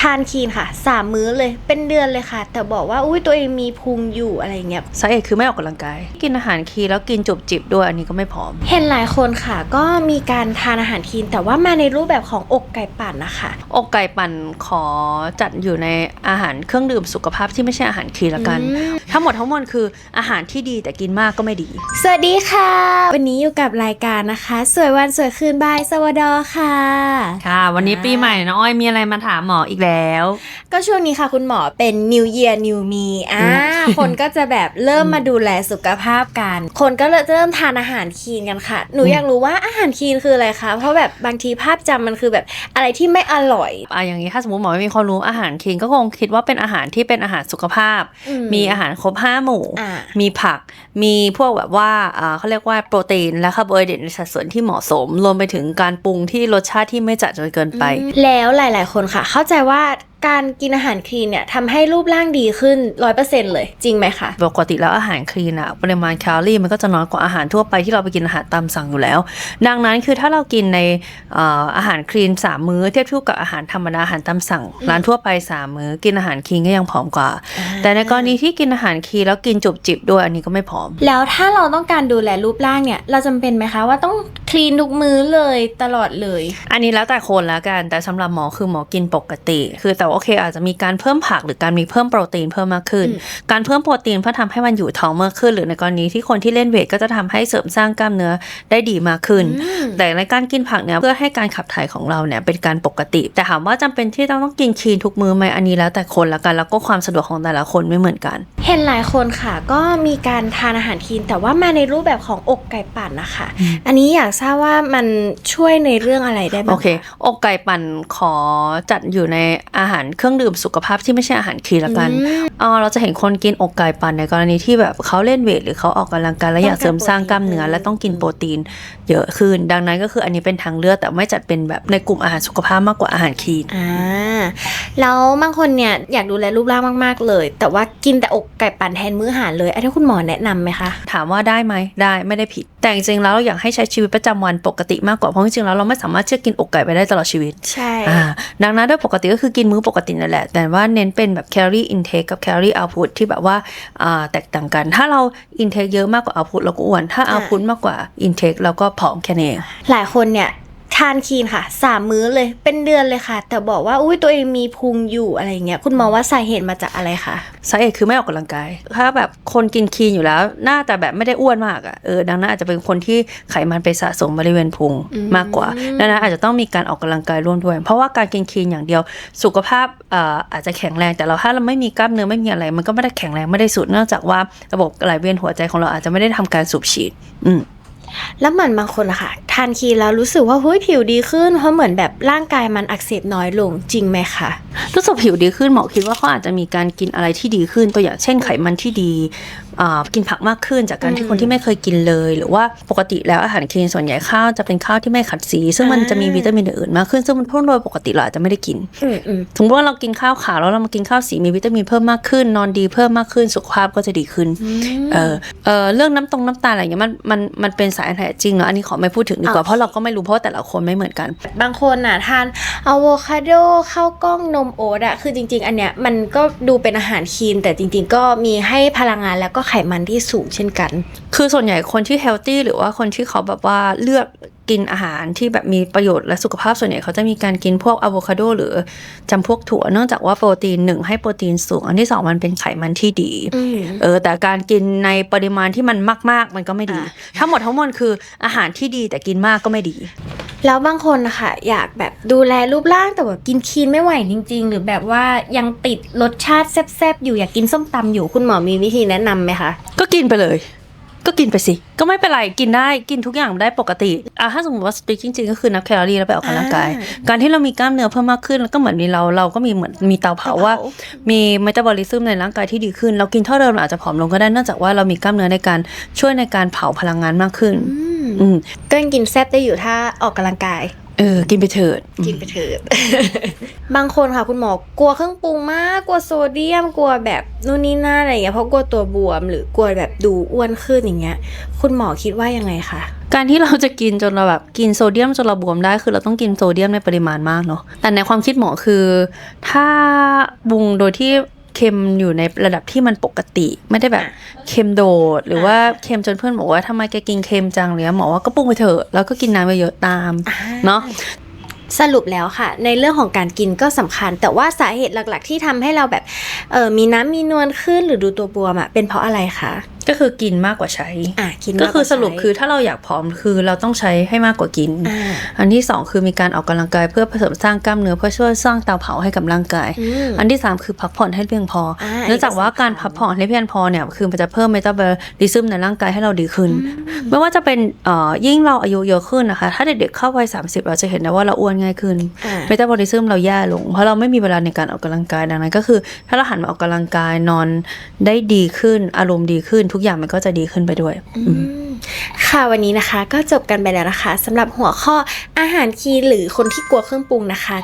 ทานคีนค่ะสามมื้อเลยเป็นเดือนเลยค่ะ แต่บอกว่าอุ้ยตัวเองมีพุงอยู่อะไรเงี้ยสาเหตุคือไม่ออกกำลังกาย กินอาหารคีนแล้วกินจุบจิบด้วยอันนี้ก็ไม่พร้อม เห็นหลายคนค่ะ ก็มีการทานอาหารคีน แต่ว่ามาในรูปแบบของอกไก่ปั่นนะคะ อกไก่ปั่นขอจัดอยู่ในอาหารเครื่องดื่มสุขภาพที่ไม่ใช่อาหารคีนละกันอืมทั้งหมดทั้งมวลคืออาหารที่ดีแต่กินมากก็ไม่ดี สวัสดีค่ะ วันนี้อยู่กับรายการนะคะ สวยวันสวยคืนบายสวดอค่ะ ค่ะ วันนี้ปีใหม่น้องอ้อยมีอะไรมาถามหมออีกแล้วก็ช่วงนี้ค่ะคุณหมอเป็น New Year New Me อ่าคนก็จะแบบเริ่มมาดูแลสุขภาพกัน คนก็เริ่มทานอาหารคีนกันค่ะ หนูอืมอยากรู้ว่าอาหารคีนคืออะไรคะ เพราะแบบบางทีภาพจำมันคือแบบอะไรที่ไม่อร่อยอะอย่างนี้ถ้าสมมติหมอไม่มีความรู้อาหารคีนก็คงคิดว่าเป็นอาหารที่เป็นอาหารสุขภาพอืมมีอาหารครบห้าหมู่อ่ามีผัก มีพวกแบบว่าอ่าเขาเรียกว่าโปรตีนและคาร์โบไฮเดรตในสัดส่วนที่เหมาะสม รวมไปถึงการปรุงที่รสชาติที่ไม่จัดจนเกินไป แล้วหลาย ๆ คนค่ะ เข้าใจว่า that การกินอาหารคลีนเนี่ยทำให้รูปร่างดีขึ้นร้อยเปอร์เซ็นเลย จริงไหมคะ ปกติแล้วอาหารคลีนอะปริมาณแคลอรี่มันก็จะน้อยกว่าอาหารทั่วไปที่เราไปกินอาหารตามสั่งอยู่แล้ว ดังนั้นคือถ้าเรากินในเอ่ออาหารคลีนสามมื้อเทียบเทียบกับอาหารธรรมดาอาหารตามสั่ง ร้านทั่วไปสามมื้อกินอาหารคลีนก็ยังผอมกว่า แต่ในกรณีที่กินอาหารคลีนแล้วกินจุบจิบด้วยอันนี้ก็ไม่ผอม แล้วถ้าเราต้องการดูแลรูปร่างเนี่ยเราจำเป็นไหมคะว่าต้องคลีนทุกมื้อเลยตลอดเลย อันนี้แล้วแต่คนแล้วกัน แต่สำหรับหมอคือหมอกินปกติ คือแต่ว่าโอเค อาจจะมีการเพิ่มผักหรือการมีเพิ่มโปรตีนเพิ่มมากขึ้นอืมการเพิ่มโปรตีนเพื่อทำให้มันอยู่ท้องมากขึ้น หรือในกรณีที่คนที่เล่นเวทก็จะทำให้เสริมสร้างกล้ามเนื้อได้ดีมากขึ้นอืมแต่ในการกินผักเนี่ยเพื่อให้การขับถ่ายของเราเนี่ยเป็นการปกติ แต่ถามว่าจำเป็นที่ต้องต้องกินคลีนทุกมื้อไหมอันนี้แล้วแต่คนละกันแล้วก็ความสะดวกของแต่ละคนไม่เหมือนกัน เห็นหลายคนค่ะ ก็มีการทานอาหารคลีนแต่ว่ามาในรูปแบบของอกไก่ปั่นนะคะอืมอันนี้อยากทราบว่ามันช่วยในเรื่องอะไรได้บ้างโอเค อกไก่ปั่นขอจัดอยู่ในอาหารเครื่องดื่มสุขภาพที่ไม่ใช่อาหารคลีนละกันอืมอ๋อเราจะเห็นคนกินอกไก่ปั่นในกรณีที่แบบเขาเล่นเวทหรือเขาออกกำลังกายแล้วอยากเสริมสร้างกล้ามเนื้อต้องการและต้องกินโปรตีน เยอะขึ้น ดังนั้นก็คืออันนี้เป็นทางเลือกแต่ไม่จัดเป็นแบบในกลุ่มอาหารสุขภาพมากกว่าอาหารคลีนอ่าแล้วบางคนเนี่ยอยากดูแลรูปร่างมาก ๆ เลย แต่ว่ากินแต่อกไก่ปั่นแทนมื้ออาหารเลยอันนี้คุณหมอแนะนำไหมคะ ถามว่าได้ไหมได้ไม่ได้ผิด แต่จริงๆแล้วเราอยากให้ใช้ชีวิตประจำวันปกติมากกว่าเพราะจริงๆแล้วเราไม่สามารถที่จะกินอกไก่ไปได้ตลอดชีวิตใช่อ่าดังนั้นโดยปกติก็คือกินมื้อปกตินั่นแหละ แต่ว่าเน้นเป็นแบบแคลอรี่อินเทคกับแคลอรี่เอาพุตที่แบบว่าอ่าแตกต่างกัน ถ้าเราอินเทคเยอะมากกว่าเอาพุตเราก็อ้วน ถ้าเอาพุตมากกว่าอินเทคเราก็ผอมแค่นี้เองหลายคนเนี่ย ทานคีนค่ะสามมื้อเลยเป็นเดือนเลยค่ะ แต่บอกว่าอุ้ยตัวเองมีพุงอยู่อะไรเงี้ยคุณหมอว่าสาเหตุมาจากอะไรคะสาเหตุคือไม่ออกกำลังกาย ถ้าแบบคนกินคีนอยู่แล้วน่าจะแบบไม่ได้อ้วนมากอะ่ะเออดังนั้นอาจจะเป็นคนที่ไขมันไปสะสมบริเวณพุงอืมมากกว่าดังนั้นอาจจะต้องมีการออกกำลังกายร่วมด้วย เพราะว่าการกินคีนอย่างเดียว สุขภาพเอ่ออาจจะแข็งแรงแต่เราถ้าเราไม่มีกล้ามเนื้อไม่มีอะไร มันก็ไม่ได้แข็งแรงไม่ได้สุดเนื่องจากว่าระบบไหลเวียนหัวใจของเราอาจจะไม่ได้ทำการสูบฉีด อืม แล้วเหมือนบางคนอะค่ะทานคีแล้วรู้สึกว่าเฮ้ยผิวดีขึ้น เพราะเหมือนแบบร่างกายมันอักเสบน้อยลงจริงไหมคะรู้สึกผิวดีขึ้นหมอคิดว่าเขาอาจจะมีการกินอะไรที่ดีขึ้นตัวอย่างเช่นไขมันที่ดีกินผักมากขึ้นจากการที่อืมคนที่ไม่เคยกินเลย หรือว่าปกติแล้วอาหารคลีนส่วนใหญ่ข้าวจะเป็นข้าวที่ไม่ขัดสี ซึ่งมันอ่าจะมีวิตามินอื่นๆมากขึ้นซึ่งมันพวกโดยปกติเราอาจจะไม่ได้กินอืมอืมสมมติว่าเรากินข้าวขาวแล้วเรามากินข้าวสีมีวิตามินเพิ่มมากขึ้น นอนดีเพิ่มมากขึ้นสุขภาพก็จะดีขึ้นเออเออเรื่องน้ำตรงน้ำตาลอะไรอย่างเงี้ยมันมันมันเป็นสารแท้จริงเนาะอันนี้ขอไม่พูดถึงดีกว่าโอเคเพราะเราก็ไม่รู้เพราะว่าแต่ละคนไม่เหมือนกัน บางคนน่ะทานอะโวคาโดข้าวกล้องนมโอ๊ตอะคือจริง ๆ อันเนี้ยมันก็ดูเป็นอาหารคีนแต่จริง ๆ ก็มีให้พลังงานแล้วก็ไขมันที่สูงเช่นกัน คือส่วนใหญ่คนที่เฮลตี้หรือว่าคนที่เขาแบบว่าเลือกกินอาหารที่แบบมีประโยชน์และสุขภาพส่วนใหญ่เขาจะมีการกินพวกอะโวคาโดหรือจำพวกถั่วเนื่องจากว่าโปรตีนหนึ่งให้โปรตีนสูง อันที่สองมันเป็นไขมันที่ดีอืมเออแต่การกินในปริมาณที่มันมาก ๆ มันก็ไม่ดีอะทั้งหมดทั้งมวลคืออาหารที่ดีแต่กินมากก็ไม่ดี แล้วบางคนนะคะอยากแบบดูแลรูปร่างแต่ว่ากินคีนไม่ไหวจริง ๆ หรือแบบว่ายังติดรสชาติแซ่บๆอยู่อยากกินส้มตำอยู่คุณหมอมีวิธีแนะนำไหมคะ ก็กินไปเลย ก็กินไปสิ ก็ไม่เป็นไรกินได้กินทุกอย่างได้ปกติอะถ้าสมมติว่าสปีกจริงๆก็คือนับแคลอรี่แล้วไปออกกำลังกายอ่การที่เรามีกล้ามเนื้อเพิ่มมากขึ้นแล้วก็เหมือนมีเราเราก็มีเหมือนมีเตาเผาว่า มีเมตาบอลิซึมในร่างกายที่ดีขึ้น เรากินเท่าเดิมเราอาจจะผอมลงก็ได้เนื่องจากว่าเรามีกล้ามเนื้อในการช่วยในการเผาพลังงานมากขึ้น อืมอืม ก็ยังกินแซ่บได้อยู่ถ้าออกกำลังกาย เออ กินไปเถิด กินไปเถิด บางคนค่ะคุณหมอกลัวเครื่องปรุงมาก กลัวโซเดียม กลัวแบบนู่นนี่นั่นอะไรอย่างเงี้ย เพราะกลัวตัวบวม หรือกลัวแบบดูอ้วนขึ้นอย่างเงี้ย คุณหมอคิดว่ายังไงคะการที่เราจะกินจนเราแบบกินโซเดียมจนเราบวมได้คือเราต้องกินโซเดียมในปริมาณมากเนาะแต่ในความคิดหมอคือ ถ้าปรุงโดยที่เค็มอยู่ในระดับที่มันปกติ ไม่ได้แบบเค็มโดด หรือว่าเค็มจนเพื่อนบอกว่าทำไมแกกินเค็มจังเลยหมอว่าก็ปรุงไปเถอะแล้วก็กินน้ำไปเยอะๆตามเนาะสรุปแล้วค่ะ ในเรื่องของการกินก็สำคัญ แต่ว่าสาเหตุหลักๆ ที่ทำให้เราแบบเออมีน้ำมีนวลขึ้นหรือดูตัวบวมอะเป็นเพราะอะไรคะ ก็คือกินมากกว่าใช้อะกินก็มากคือว่าสรุปใช้คือถ้าเราอยากผอมคือเราต้องใช้ให้มากกว่ากินอ่าอันที่สองคือมีการออกกำลังกายเพื่อเสริมสร้างกล้ามเนื้อเพื่อช่วยสร้างเตาเผาให้กับร่างกายอืมอันที่สามคือพักผ่อนให้เพียงพออาอันนี้เนื่องจากว่าก็สำคัญการพักผ่อนให้เพียงพอเนี่ยคือมันจะเพิ่มเมตาบอลิซึมในร่างกายให้เราดีขึ้น ไม่ว่าจะเป็นเอ่อยิ่งเราอายุเยอะขึ้นนะคะ ถ้าเด็กๆเข้าวัย30เราจะเห็นได้ว่าเราอ้วนง่ายขึ้นอ่าเมตาบอลิซึมเราแย่ลง เพราะเราไม่มีเวลาในการออกกำลังกายดังนั้น ก็คือ ถ้าเราหันมาออกกำลังกายนอนได้ดีขึ้นอารมณ์ดีขึ้นทุกอย่างมันก็จะดีขึ้นไปด้วยค่ะวันนี้นะคะ ก็จบกันไปแล้วนะคะสำหรับหัวข้ออาหารคีหรือคนที่กลัวเครื่องปรุงนะคะ